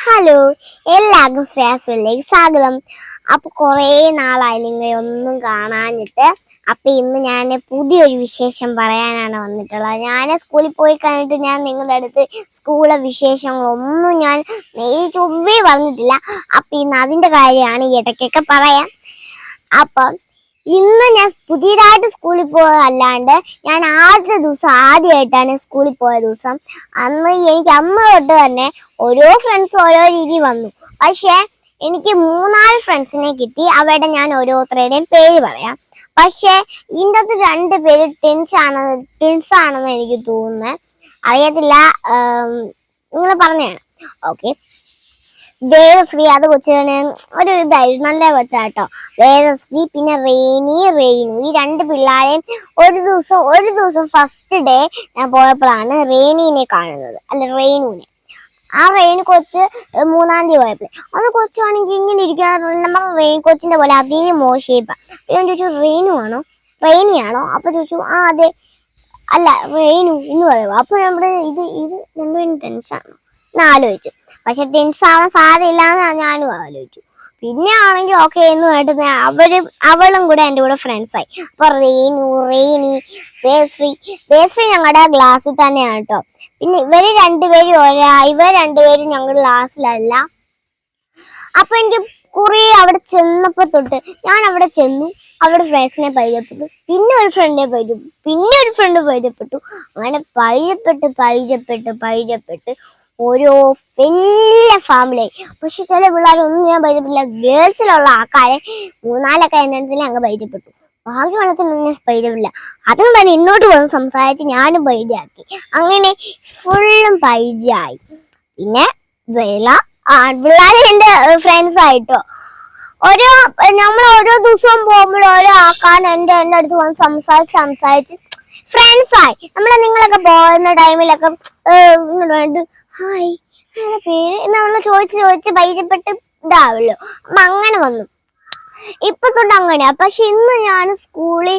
Hello എല്ലാവർക്കും ശ്രേയസിലേക്ക് സ്വാഗതം. അപ്പൊ കുറേ നാളായി നിങ്ങളെ ഒന്നും കാണാഞ്ഞിട്ട്. അപ്പൊ ഇന്ന് ഞാൻ പുതിയൊരു വിശേഷം പറയാനാണ് വന്നിട്ടുള്ളത്. ഞാൻ സ്കൂളിൽ പോയി കഴിഞ്ഞിട്ട് ഞാൻ നിങ്ങളുടെ അടുത്ത് സ്കൂളിലെ വിശേഷങ്ങളൊന്നും ഞാൻ ചൊവ്വേ പറഞ്ഞിട്ടില്ല. അപ്പൊ ഇന്ന് അതിന്റെ കാര്യമാണ് ഇടയ്ക്കൊക്കെ പറയാം. അപ്പം ഇന്ന് ഞാൻ പുതിയതായിട്ട് സ്കൂളിൽ പോയതല്ലാണ്ട് ഞാൻ ആദ്യത്തെ ദിവസം ആദ്യമായിട്ടാണ് സ്കൂളിൽ പോയ ദിവസം. അന്ന് എനിക്ക് അമ്മ തൊട്ട് തന്നെ ഓരോ ഫ്രണ്ട്സ് ഓരോ രീതി വന്നു. പക്ഷേ എനിക്ക് മൂന്നാൽ ഫ്രണ്ട്സിനെ കിട്ടി. അവരുടെ ഞാൻ ഓരോരുത്തരുടെയും പേര് പറയാം. പക്ഷേ ഇതിന്റെ രണ്ട് പേര് ടെൻസ് ആണ് ടെൻസ് ആണെന്ന് എനിക്ക് തോന്നുന്നത്. അറിയത്തില്ല. നിങ്ങൾ പറഞ്ഞാണ് ഓക്കെ ദേവശ്രീ അത് കൊച്ചിന് ഒരു ഇതായിരുന്നു നല്ല കൊച്ചാട്ടോ. ദേവശ്രീ പിന്നെ റെയിനി റേനു ഈ രണ്ട് പിള്ളേരെയും ഒരു ദിവസം ഒരു ദിവസം ഫസ്റ്റ് ഡേ ഞാൻ പോയപ്പോഴാണ് റേനീനെ കാണുന്നത് അല്ല റേനുവിനെ ആ റെയിൻ കൊച്ച് മൂന്നാം തീയതി പോയപ്പോൾ അത് കൊച്ചാണെങ്കിൽ ഇങ്ങനെ ഇരിക്കാതെ നമ്മൾ റെയിൻ കൊച്ചിന്റെ പോലെ അതേ മോശയിപ്പ ഞാൻ ചോദിച്ചു റെയിനു ആണോ? റെയിനിയാണോ അപ്പൊ ചോദിച്ചു ആ അതെ. അല്ല റെയിനു എന്ന് പറയുമോ അപ്പോൾ നമ്മുടെ ഇത് ഇത് രണ്ടുപേരും ടെൻഷനാണോ എന്ന് ആലോചിച്ചു. പക്ഷെ ടെൻസ് ആവാൻ സാധ്യതയില്ല എന്ന് ഞാനും ആലോചിച്ചു. പിന്നെ ആണെങ്കിൽ ഓക്കെ എന്ന് കേട്ടത് അവർ അവളും കൂടെ എന്റെ കൂടെ ഫ്രണ്ട്സായി അപ്പൊ റേനു റേനി ബേശ്രീ ബേശ്രീ ഞങ്ങളുടെ ക്ലാസ്സിൽ തന്നെയാണ് കേട്ടോ പിന്നെ ഇവർ രണ്ടുപേരും ഒരാ ഇവർ രണ്ടുപേരും ഞങ്ങളുടെ ക്ലാസ്സിലല്ല അപ്പൊ എനിക്ക് കുറെ അവിടെ ചെന്നപ്പോ തൊട്ട് ഞാൻ അവിടെ ചെന്നു. അവിടെ ഫ്രണ്ട്സിനെ പരിചയപ്പെട്ടു. പിന്നെ ഒരു ഫ്രണ്ടിനെ പരിചയപ്പെട്ടു. പിന്നെ ഒരു ഫ്രണ്ട് പരിചയപ്പെട്ടു. അങ്ങനെ പരിചയപ്പെട്ട് പരിചയപ്പെട്ട് പരിചയപ്പെട്ട് ഓരോ വലിയ ഫാമിലി പക്ഷെ ചില പിള്ളേരൊന്നും ഞാൻ പരിചയപ്പെട്ടില്ല ഗേൾസിലുള്ള ആൾക്കാരെ മൂന്നാലൊക്കെ എണ്ണത്തിൽ അങ്ങ് പരിചയപ്പെട്ടു. ഭാഗ്യവളത്തിനൊന്നും ഞാൻ പരിചയമില്ല അതും തന്നെ ഇന്നോട്ട് വന്ന് സംസാരിച്ച് ഞാനും പരിചയമാക്കി. അങ്ങനെ ഫുള്ളും പരിചയമായി. പിന്നെ വേള ആൺപിള്ളേരെ പിള്ളേരെ എന്റെ ഫ്രണ്ട്സ് ആയിട്ടോ. ഓരോ നമ്മൾ ഓരോ ദിവസവും പോകുമ്പോൾ ഓരോ ആൾക്കാർ എന്റെ എന്റെ അടുത്ത് വന്ന് സംസാരിച്ച് സംസാരിച്ച് ഫ്രണ്ട്സായി നമ്മളെ നിങ്ങളൊക്കെ പോകുന്ന ടൈമിലൊക്കെ ഹായ്. പേര്? നമ്മൾ ചോദിച്ച് ചോദിച്ച് പരിചയപ്പെട്ട് ഇതാവല്ലോ. അപ്പൊ അങ്ങനെ വന്നു. ഇപ്പൊ തൊട്ട് അങ്ങനെയാ. പക്ഷെ ഇന്ന് ഞാൻ സ്കൂളിൽ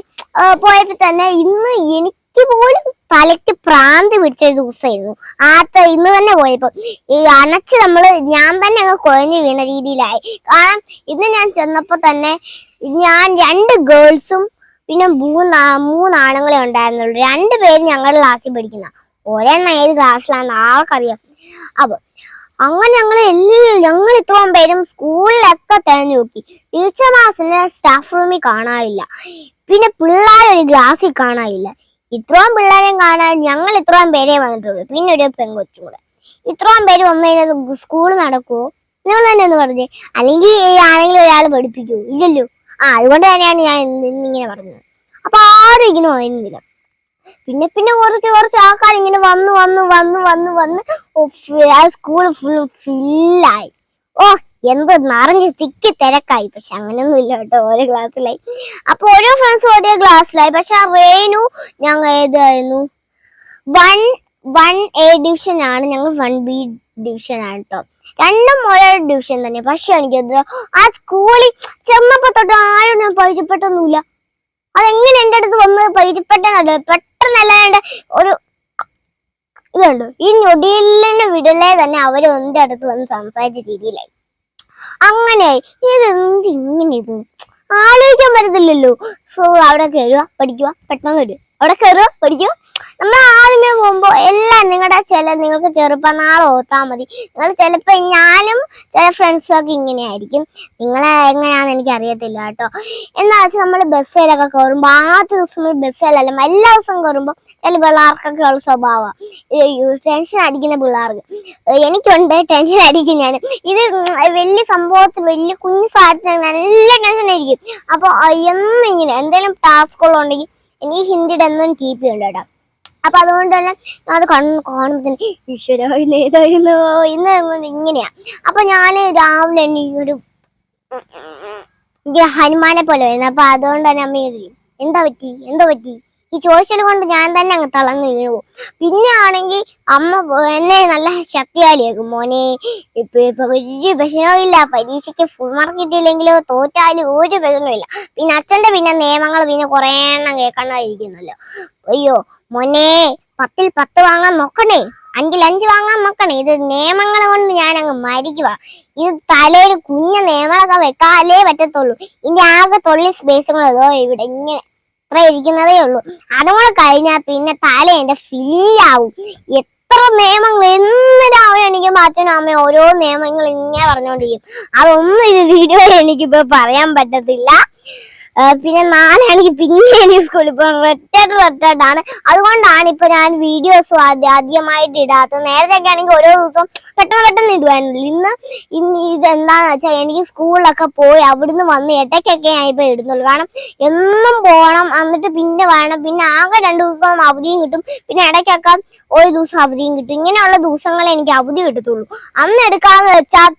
പോയപ്പോ തന്നെ ഇന്ന് എനിക്ക് പോലും തലയ്ക്ക് പ്രാന്തി പിടിച്ച ഒരു ദിവസമായിരുന്നു ആത്ത ഇന്ന് തന്നെ പോയപ്പോ. ഈ അണച്ച് നമ്മൾ ഞാൻ തന്നെ അങ്ങ് കുഴഞ്ഞു വീണ രീതിയിലായി. കാരണം ഇന്ന് ഞാൻ ചെന്നപ്പോ തന്നെ ഞാൻ രണ്ട് ഗേൾസും പിന്നെ മൂന്ന് മൂന്നാണുങ്ങളെ ഉണ്ടായിരുന്നുള്ളൂ. രണ്ടുപേരും ഞങ്ങളുടെ ക്ലാസ്സിൽ പഠിക്കുന്ന. ഒരെണ്ണം ഏത് ക്ലാസ്സിലാണെന്ന് ആൾക്കറിയാം അപ്പൊ അങ്ങനെ ഞങ്ങൾ എല്ലാം ഞങ്ങൾ ഇത്രയും പേരും സ്കൂളിലൊക്കെ തിരഞ്ഞു നോക്കി. ടീച്ചർ മാസിനെ സ്റ്റാഫ് റൂമിൽ കാണാനില്ല പിന്നെ പിള്ളേർ ഒരു ക്ലാസ്സിൽ കാണാനില്ല ഇത്രയും പിള്ളേരെയും കാണാൻ ഞങ്ങൾ ഇത്രയും പേരെ വന്നിട്ടുള്ളൂ. പിന്നെ ഒരു പെൺകൊച്ചും കൂടെ. ഇത്രയും പേര് വന്നു കഴിഞ്ഞാൽ സ്കൂൾ നടക്കുമോ നിങ്ങൾ തന്നെ ഒന്ന് പറഞ്ഞേ. അല്ലെങ്കിൽ ആരെങ്കിലും ഒരാൾ പഠിപ്പിക്കൂ ഇല്ലല്ലോ. ആ അതുകൊണ്ട് തന്നെയാണ് ഞാൻ ഇങ്ങനെ പറഞ്ഞത്. അപ്പൊ ആരും ഇങ്ങനെ പറയുന്നില്ല പിന്നെ പിന്നെ കുറച്ച് കുറച്ച് ആൾക്കാർ ഇങ്ങനെ വന്ന് വന്ന് വന്ന് വന്ന് വന്ന് സ്കൂൾ ഫുൾ ഫില്ലായി ഓ എന്ത് നിറഞ്ഞ് തിക്കി തിരക്കായി. പക്ഷെ അങ്ങനെയൊന്നും ഇല്ല കേട്ടോ ഓരോ ക്ലാസ്സിലായി അപ്പൊ ഓരോ ഫ്രണ്ട്സ് ഓരോ ക്ലാസ്സിലായി പക്ഷെ ആ റേനു ഞങ്ങൾ ഏതായിരുന്നു? വൺ വൺ എ ഡിവിഷൻ ആണ്. ഞങ്ങൾ വൺ ബി ഡിവിഷൻ ആണ് കേട്ടോ രണ്ടും ഓരോ ഡിവിഷൻ തന്നെ. പക്ഷെ എനിക്ക് ആ സ്കൂളിൽ ചെന്നപ്പോ തൊട്ട് ആരും ഞാൻ പരിചയപ്പെട്ടൊന്നുമില്ല. അതെങ്ങനെ എന്റെ അടുത്ത് വന്ന് പരിചയപ്പെട്ടെന്നല്ല പെട്ടെന്നല്ലാണ്ട് ഒരു ഇതുണ്ട് ഈ ഞൊടിയിലിന് വിടലേ തന്നെ അവർ ഒന്നിന്റെ അടുത്ത് വന്ന് സംസാരിച്ച രീതിയിലായി. അങ്ങനെയായി. ഇതെന്ത് ഇങ്ങനെ ഇത്? ആലോചിക്കാൻ പറ്റത്തില്ലല്ലോ. സോ അവിടെ കയറുക പഠിക്കുക പെട്ടെന്ന് വരിക. അവിടെ കയറുക പഠിക്കുക നമ്മൾ ആദ്യമേ നിങ്ങളുടെ ചില നിങ്ങൾക്ക് ചെറുപ്പനാൾ ഓർത്താൽ മതി. നിങ്ങൾ ചിലപ്പോൾ ഞാനും ചില ഫ്രണ്ട്സും ഒക്കെ ഇങ്ങനെ ആയിരിക്കും. നിങ്ങളെ എങ്ങനെയാണെന്ന് എനിക്ക് അറിയത്തില്ല കേട്ടോ. എന്നാ വെച്ചാൽ നമ്മൾ ബസ്സിലൊക്കെ കയറുമ്പോൾ ആദ്യ ദിവസം ബസ്സിലല്ല എല്ലാ ദിവസവും കയറുമ്പോൾ ചില പിള്ളേർക്കൊക്കെ ഉള്ള സ്വഭാവമാണ് ടെൻഷൻ അടിക്കുന്ന പിള്ളേർക്ക്. എനിക്കുണ്ട് ടെൻഷൻ അടിക്കും ഞാൻ ഇത് വലിയ സംഭവത്തിൽ വലിയ കുഞ്ഞു സാധനത്തിന് നല്ല ടെൻഷൻ ആയിരിക്കും. അപ്പോൾ എന്നും ഇങ്ങനെ എന്തെങ്കിലും ടാസ്കുകളുണ്ടെങ്കിൽ എനിക്ക് ഹിന്ദിയുടെ എന്നും കീപ്പ് ചെയ്യണ്ട കേട്ടോ അപ്പൊ അതുകൊണ്ട് തന്നെ അത് കണ്ണ് കാണുമ്പോ തന്നെ ഈശ്വര ഇന്ന് ഏതായിരുന്നു? ഇന്ന് ഇങ്ങനെയാ. അപ്പൊ ഞാൻ രാവിലെ ഒരു ഹനുമാനെ പോലെ വരുന്നു അപ്പൊ അതുകൊണ്ട് തന്നെ അമ്മ എന്താ പറ്റി? എന്താ പറ്റി? ഈ ചോദിച്ചത് കൊണ്ട് ഞാൻ തന്നെ അങ്ങ് തളർന്നു വീണു. പോകും പിന്നെ ആണെങ്കിൽ അമ്മ എന്നെ നല്ല ശക്തിയാലിയാക്കും മോനെ ഇപ്പൊ ഒരു വിഷമില്ല പരീക്ഷയ്ക്ക് ഫുൾ മാർക്ക് കിട്ടിയില്ലെങ്കിലോ തോറ്റാലും ഒരു വിഷമില്ല പിന്നെ അച്ഛന്റെ പിന്നെ നിയമങ്ങൾ പിന്നെ കുറേ എണ്ണം കേൾക്കണമായിരിക്കുന്നല്ലോ അയ്യോ മോനെ പത്തിൽ പത്ത് വാങ്ങാൻ നോക്കണേ. അഞ്ചിൽ അഞ്ച് വാങ്ങാൻ നോക്കണേ. ഇത് നിയമങ്ങൾ കൊണ്ട് ഞാൻ അങ്ങ് മരിക്കുക ഇത് തലയിൽ കുഞ്ഞ നിയമങ്ങളൊക്കെ വെക്കാലേ പറ്റത്തുള്ളൂ. ഇനി ആകെ തൊള്ളി സ്പേസുകളോ ഇവിടെ ഇങ്ങനെ ഇത്ര ഇരിക്കുന്നതേ ഉള്ളൂ. അതുകൂടെ കഴിഞ്ഞാൽ പിന്നെ തല എന്റെ ഫില്ലാവും എത്ര നിയമങ്ങൾ എന്ന് രാവിലെ എനിക്ക് അച്ഛനും അമ്മയും ഓരോ നിയമങ്ങൾ ഇങ്ങനെ പറഞ്ഞുകൊണ്ടിരിക്കും അതൊന്നും ഇത് വീഡിയോയിൽ എനിക്കിപ്പോ പറയാൻ പറ്റത്തില്ല. പിന്നെ നാലാണെങ്കിൽ പിന്നെ എനിക്ക് സ്കൂളിൽ പോകാൻ റെറ്റഡ് ആണ് അതുകൊണ്ടാണ് ഇപ്പൊ ഞാൻ വീഡിയോസ് ആദ്യമായിട്ട് ഇടാത്തത്. നേരത്തെ ആണെങ്കിൽ ഓരോ ദിവസം പെട്ടെന്ന് പെട്ടെന്ന് ഇടുവായിരുന്നു. ഇന്ന് ഇന്ന് ഇതെന്താന്ന് വെച്ചാൽ എനിക്ക് സ്കൂളിലൊക്കെ പോയി അവിടുന്ന് വന്ന് ഇടയ്ക്കൊക്കെ ഞാൻ ഇപ്പൊ ഇടുന്നുള്ളൂ. കാരണം എന്നും പോകണം എന്നിട്ട് പിന്നെ വരണം. പിന്നെ ആകെ രണ്ടു ദിവസം അവധിയും കിട്ടും. പിന്നെ ഇടയ്ക്കൊക്കെ ഒരു ദിവസം അവധിയും കിട്ടും. ഇങ്ങനെയുള്ള ദിവസങ്ങളെ എനിക്ക് അവധി കിട്ടത്തുള്ളൂ. അന്ന് എടുക്കാന്ന് വെച്ചാൽ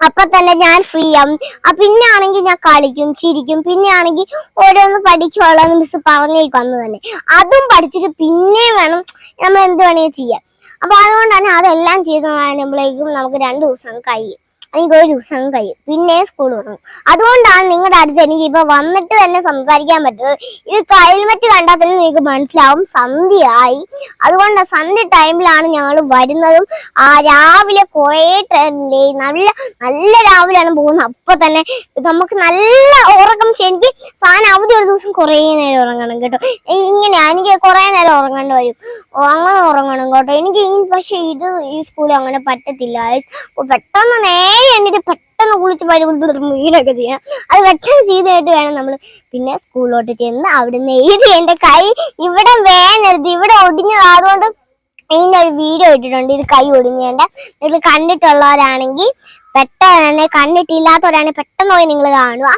അപ്പൊ തന്നെ ഞാൻ ഫ്രീ ആവും. പിന്നെ ആണെങ്കിൽ ഞാൻ കളിക്കും ചിരിക്കും. പിന്നെ ആണെങ്കിൽ ഓരോന്ന് പഠിക്കുള്ള മിസ് പറഞ്ഞേക്കും അന്ന് തന്നെ. അതും പഠിച്ചിട്ട് പിന്നെ വേണം നമ്മൾ എന്ത് വേണമെങ്കിൽ ചെയ്യാം അപ്പൊ അതുകൊണ്ടാണ് അതെല്ലാം ചെയ്ത് കഴിയുമ്പോഴേക്കും നമുക്ക് രണ്ടു ദിവസം കഴിയും. അല്ലെങ്കിൽ ഒരു ദിവസം കഴിയും. പിന്നെ സ്കൂൾ തുടങ്ങും അതുകൊണ്ടാണ് നിങ്ങളുടെ അടുത്ത് എനിക്ക് ഇപ്പൊ വന്നിട്ട് തന്നെ സംസാരിക്കാൻ പറ്റുന്നത്. ഇത് ക്ലൈമറ്റ് കണ്ടാൽ തന്നെ നിങ്ങൾക്ക് മനസ്സിലാവും. സന്ധ്യയായി. അതുകൊണ്ട് സന്ധ്യ ടൈമിലാണ് ഞങ്ങൾ വരുന്നതും. ആ രാവിലെ കുറേ ട്രെയിനിലെ നല്ല നല്ല രാവിലെയാണ് പോകുന്നത്. അപ്പൊ തന്നെ നമുക്ക് നല്ല ഉറക്കം എനിക്ക് സാധനം അവധി ഒരു ദിവസം കുറേ നേരം ഉറങ്ങണം കേട്ടോ. ഇങ്ങനെയാണ് ഇങ്ങനെയാ. എനിക്ക് കുറേ നേരം ഉറങ്ങേണ്ടി വരും. അങ്ങനെ ഉറങ്ങണം കേട്ടോ. എനിക്ക് പക്ഷെ ഇത് ഈ സ്കൂളിൽ അങ്ങനെ പറ്റത്തില്ല. പെട്ടെന്ന് നേരെ എന്നിട്ട് പെട്ടെന്ന് കുളിച്ച് വരുമ്പോൾ മീനൊക്കെ ചെയ്യണം അത് പെട്ടെന്ന് ചെയ്തായിട്ട് വേണം നമ്മൾ പിന്നെ സ്കൂളിലോട്ട് ചെന്ന് അവിടുന്ന് എഴുതി എന്റെ കൈ ഇവിടെ വേനരുത് ഇവിടെ ഒടിഞ്ഞത്. അതുകൊണ്ട് ഇതിന്റെ ഒരു വീഡിയോ ഇട്ടിട്ടുണ്ട്. ഇത് കൈ ഒടിഞ്ഞേണ്ട. ഇത് കണ്ടിട്ടുള്ളവരാണെങ്കിൽ പെട്ടെന്ന് കണ്ടിട്ടില്ലാത്തവരാണെങ്കിൽ പെട്ടെന്ന് പോയി നിങ്ങൾ കാണുക.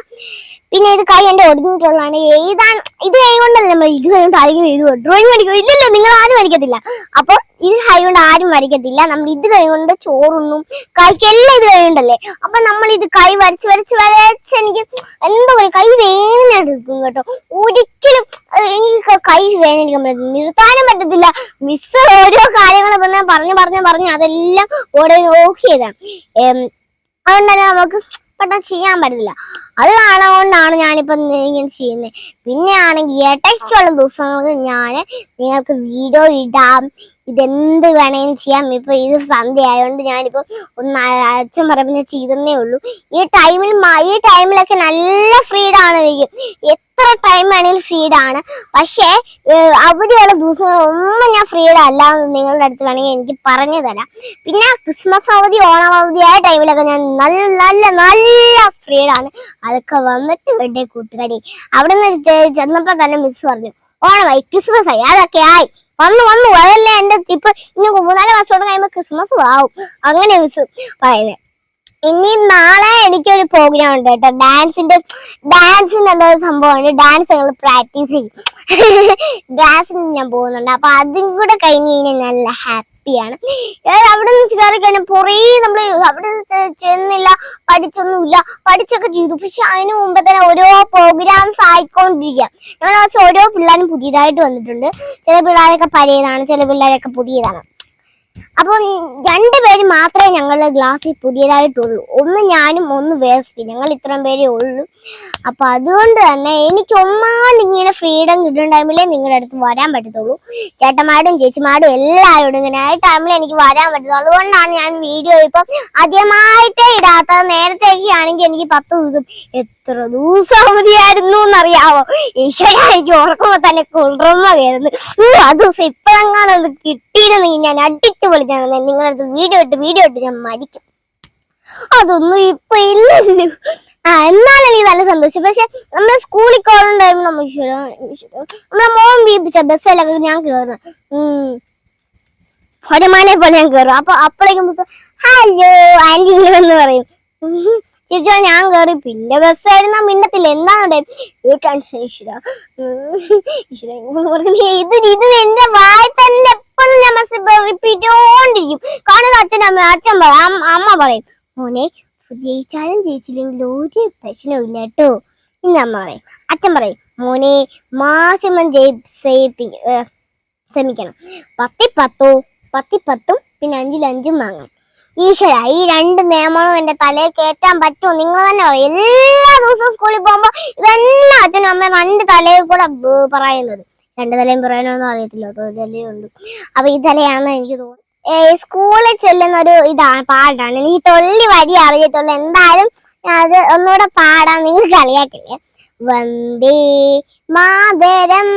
പിന്നെ ഇത് കൈ എന്റെ ഒടിഞ്ഞിട്ടുള്ളതാണ്. എഴുതാൻ ഇത് കൈ കൊണ്ടല്ലേ നമ്മൾ ഇത് കൊണ്ട് ആരെങ്കിലും എഴുതുക ഡ്രോയിങ് പഠിക്കുക ഇല്ലല്ലോ നിങ്ങൾ ആരും പഠിക്കത്തില്ല അപ്പൊ ഇത് കൈ കൊണ്ട് ആരും വരയ്ക്കത്തില്ല. നമ്മൾ ഇത് കൈ കൊണ്ട് ചോറുണ്ണും കൈക്കെല്ലാം ഇത് കൈ കൊണ്ടല്ലേ അപ്പൊ നമ്മൾ ഇത് കൈ വരച്ച് വരച്ച് വരച്ച് എനിക്ക് എന്താ പറയുക കൈ വേദന എടുക്കും കേട്ടോ. ഒരിക്കലും എനിക്ക് കൈ വേദനിക്കാൻ പറ്റും നിർത്താനും പറ്റത്തില്ല. മിസ് ഓരോ കാര്യങ്ങൾ പറഞ്ഞ് പറഞ്ഞു പറഞ്ഞു അതെല്ലാം ഓരോ നോക്കിയതാണ് അതുകൊണ്ട് തന്നെ നമുക്ക് പെട്ടെന്ന് ചെയ്യാൻ പറ്റത്തില്ല. അത് കാണുകൊണ്ടാണ് ഞാനിപ്പോ ഇങ്ങനെ ചെയ്യുന്നത് പിന്നെ ആണെങ്കിൽ ഇടയ്ക്കുള്ള ദിവസങ്ങൾക്ക് ഞാൻ നിങ്ങൾക്ക് വീഡിയോ ഇടാം. ഇതെന്ത് വേണേലും ചെയ്യാം. ഇപ്പൊ ഇത് സന്ധ്യ ആയതുകൊണ്ട് ഞാനിപ്പോ ഒന്ന് അച്ഛൻ പറയുമ്പോൾ ഞാൻ ചെയ്തേ ഉള്ളൂ. ഈ ടൈമിൽ ഈ ടൈമിലൊക്കെ നല്ല ഫ്രീഡാണ് എനിക്ക് എത്ര ടൈം വേണേലും ഫ്രീഡാണ് പക്ഷേ അവധിയുള്ള അവധിയുള്ള ദിവസങ്ങളൊന്നും ഞാൻ ഫ്രീഡ് അല്ല എന്ന് നിങ്ങളുടെ അടുത്ത് വേണമെങ്കിൽ എനിക്ക് പറഞ്ഞു തരാം. പിന്നെ ക്രിസ്മസ് അവധി ഓണം അവധിയായ ടൈമിലൊക്കെ ഞാൻ നല്ല നല്ല നല്ല ഫ്രീഡാണ് അതൊക്കെ വന്നിട്ട് വേണ്ടേ കൂട്ടുകാരി. അവിടെ നിന്ന് ചെന്നപ്പോ തന്നെ മിസ് പറഞ്ഞു. ഓണമായി ക്രിസ്മസ് ആയി അതൊക്കെ ആയി. വന്നു വന്നു. അതല്ലേ എന്റെ ഇപ്പൊ ഇനി മൂന്നാൽ മാസത്തോടെ കഴിയുമ്പോ ക്രിസ്മസ് ആവും. അങ്ങനെ പറയുന്നത് ഇനി നാളെ എനിക്കൊരു പ്രോഗ്രാം ഉണ്ട് കേട്ടോ. ഡാൻസിന്റെ ഡാൻസിന്റെ എന്തോ സംഭവമാണ് ഡാൻസ് ഞങ്ങൾ പ്രാക്ടീസ് ചെയ്യും. ഡാൻസിന് ഞാൻ പോകുന്നുണ്ട്. അപ്പൊ അതും കൂടെ കഴിഞ്ഞ് കഴിഞ്ഞാൽ നല്ല ഹാപ്പിയാണ്. അവിടെ നിന്ന് കയറി കഴിഞ്ഞാൽ നമ്മൾ അവിടെ ചെന്നില്ല പഠിച്ചൊന്നുമില്ല പഠിച്ചൊക്കെ ചെയ്തു. പക്ഷെ അതിന് മുമ്പ് തന്നെ ഓരോ പ്രോഗ്രാംസ് ആയിക്കൊണ്ടിരിക്കുക ഞങ്ങൾ ഓരോ പിള്ളേരും പുതിയതായിട്ട് വന്നിട്ടുണ്ട്. ചില പിള്ളേരൊക്കെ പഴയതാണ് ചില പിള്ളേരൊക്കെ പുതിയതാണ്. അപ്പം രണ്ടുപേര് മാത്രമേ ഞങ്ങളുടെ ക്ലാസ്സിൽ പുതിയതായിട്ടുള്ളൂ. ഒന്ന് ഞാനും ഒന്ന് വേസ്റ്റ്. ഞങ്ങൾ ഇത്രയും പേരേ ഉള്ളൂ. അപ്പൊ അതുകൊണ്ട് തന്നെ എനിക്ക് ഒന്നാണ്ട് ഇങ്ങനെ ഫ്രീഡം കിട്ടുന്ന ടൈമിലേ നിങ്ങളുടെ അടുത്ത് വരാൻ പറ്റത്തുള്ളൂ. ചേട്ടന്മാരും ചേച്ചിമാരും എല്ലാവരോടും ഇങ്ങനെ ആ ടൈമിൽ എനിക്ക് വരാൻ പറ്റത്തുള്ളൂ. അതുകൊണ്ടാണ് ഞാൻ വീഡിയോ ഇപ്പം ആദ്യമായിട്ടേ ഇടാത്തത്. നേരത്തേക്ക് ആണെങ്കിൽ എനിക്ക് പത്ത് ദിവസം എത്ര ദിവസം അവധിയായിരുന്നു എന്നറിയാവോ? ഈശ്വര എനിക്ക് ഓർക്കുമ്പോ തന്നെ കുളിർമ കയറുന്നു ആ ദിവസം ഇപ്പഴെങ്ങാനും അത് കിട്ടിയിരുന്നെങ്കിൽ ഞാൻ അടിച്ചു പൊളിച്ചാണ്. നിങ്ങളടുത്ത് വീഡിയോ ഇട്ട് വീഡിയോ ഇട്ട് ഞാൻ മരിക്കും. അതൊന്നും ഇപ്പൊ ഇല്ലല്ലോ. ആ എന്നാലും എനിക്ക് നല്ല സന്തോഷം. പക്ഷെ നമ്മളെ സ്കൂളിൽ കയറുന്ന ടൈം നമ്മൾ. നമ്മളെ മോൻ ബീപ്പിച്ച ബസ്സിലൊക്കെ ഞാൻ കയറുന്നു ഒരമാനെ പോലെ ഞാൻ കയറും അപ്പൊ അപ്പോഴേക്കും ഹലോ ആന്റി എന്ന് പറയും. ഉം. ഞാൻ കയറി പിന്നെ ബസ് ആയിരുന്നാ മിണ്ടത്തില്ല എന്താണ് ഇത് ഇത് എന്റെ വായി തന്നെ എപ്പോഴും ഞാൻ റിപ്പീറ്റ് റിപ്പീറ്റോണ്ടിരിക്കും കാരണം അച്ഛൻ അമ്മ അച്ഛൻ പറയും അമ്മ- പറയും മോനെ ജയിച്ചാലും ജയിച്ചില്ലെങ്കിലും ഒരു പ്രശ്നവും ഇല്ല കേട്ടോ ഇന്ന് അമ്മ പറയും അച്ഛൻ പറയും മോനെ മാക്സിമം ജയിപ്പി ശ്രമിക്കണം പത്തി പത്തോ പത്തി പത്തും പിന്നെ അഞ്ചിൽ അഞ്ചും വാങ്ങണം. ഈശ്വര ഈ രണ്ട് നിയമങ്ങളും എന്റെ തലയിൽ കയറ്റാൻ പറ്റുമോ? നിങ്ങൾ തന്നെ എല്ലാ ദിവസവും സ്കൂളിൽ പോകുമ്പോ ഇതെല്ലാം അച്ഛനും അമ്മയും രണ്ട് തലയിൽ കൂടെ പറയുന്നത്. രണ്ട് തലയും പറയാനൊന്നും അറിയത്തില്ല കേട്ടോ ഒരു തലയേ ഉള്ളൂ. അപ്പൊ ഈ തലയാണെന്ന് എനിക്ക് തോന്നുന്നു. സ്കൂളിൽ ചെല്ലുന്ന ഒരു ഇതാണ് പാട്ടാണ് എനിക്ക് തൊള്ളി വരി അറിയത്തുള്ളൂ. എന്തായാലും അത് ഒന്നുകൂടെ പാടാൻ നിങ്ങൾ കളിയാക്കില്ലേ വന്ദേ മാതരം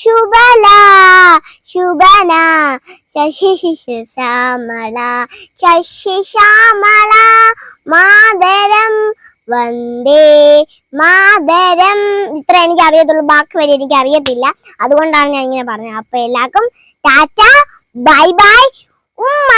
ശുഭല ശുഭന. ശശി ശിശു ശ്യാമള ശശി ശ്യാമള മാതരം വന്ദേ മാതരം. ഇത്ര എനിക്ക് അറിയത്തുള്ളൂ. ബാക്കി വരെ എനിക്ക് അറിയത്തില്ല. അതുകൊണ്ടാണ് ഞാൻ ഇങ്ങനെ പറഞ്ഞത്. അപ്പൊ എല്ലാവർക്കും ടാറ്റ ബൈ ബൈ. ഉമ്മ.